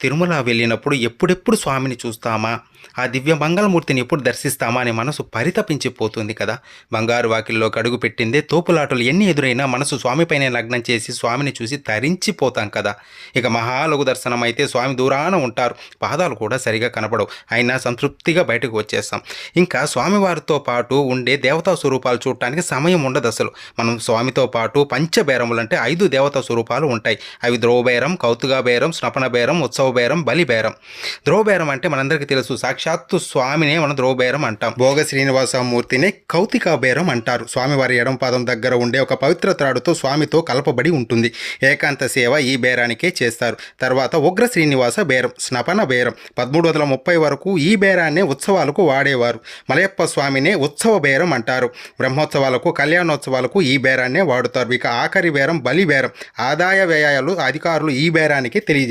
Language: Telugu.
తిరుమల వెళ్ళినప్పుడు ఎప్పుడెప్పుడు స్వామిని చూస్తామా? ఆ దివ్య మంగళమూర్తిని ఎప్పుడు దర్శిస్తామా అని మనసు పరితపించిపోతుంది కదా. బంగారు వాకిల్లో కడుగు పెట్టిందే తోపులాటలు ఎన్ని ఎదురైనా మనసు స్వామిపైనే లగ్నం చేసి స్వామిని చూసి తరించిపోతాం కదా. ఇక మహాలఘు దర్శనం అయితే స్వామి దూరాన ఉంటారు. పాదాలు కూడా సరిగా కనపడవు. అయినా సంతృప్తిగా బయటకు వచ్చేస్తాం. ఇంకా స్వామివారితో పాటు ఉండే దేవతా స్వరూపాలు చూడటానికి సమయం ఉండదు అసలు. మనం స్వామితో పాటు పంచబేరములు అంటే ఐదు దేవతా స్వరూపాలు ఉంటాయి. అవి ద్రోబేరం కౌతుగా బేరం స్నపన బేరం ఉత్సవ బేరం బలి బేరం అంటే మనందరికీ తెలుసు. సాక్షాత్తు స్వామినే మనం ద్రోబేరం అంటాం. భోగ శ్రీనివాసమూర్తిని కౌతిక బేరం అంటారు. స్వామివారి ఎడం పాదం దగ్గర ఉండే ఒక పవిత్ర త్రాడుతో స్వామితో కలపబడి ఉంటుంది. ఏకాంత సేవ ఈ బేరానికే చేస్తారు. తర్వాత ఉగ్ర శ్రీనివాస బేరం స్నపన బేరం. పదమూడు వందల ముప్పై వరకు ఈ బేరాన్నే ఉత్సవాలకు వాడేవారు. మలయప్ప స్వామినే ఉత్సవ బేరం అంటారు. బ్రహ్మోత్సవాలకు కళ్యాణోత్సవాలకు ఈ బేరాన్నే వాడుతారు. ఇక ఆఖరి బేరం బలి బేరం ఆదాయ వ్యయాలు అధికారులు ఈ బేరానికి తెలియజేస్తారు.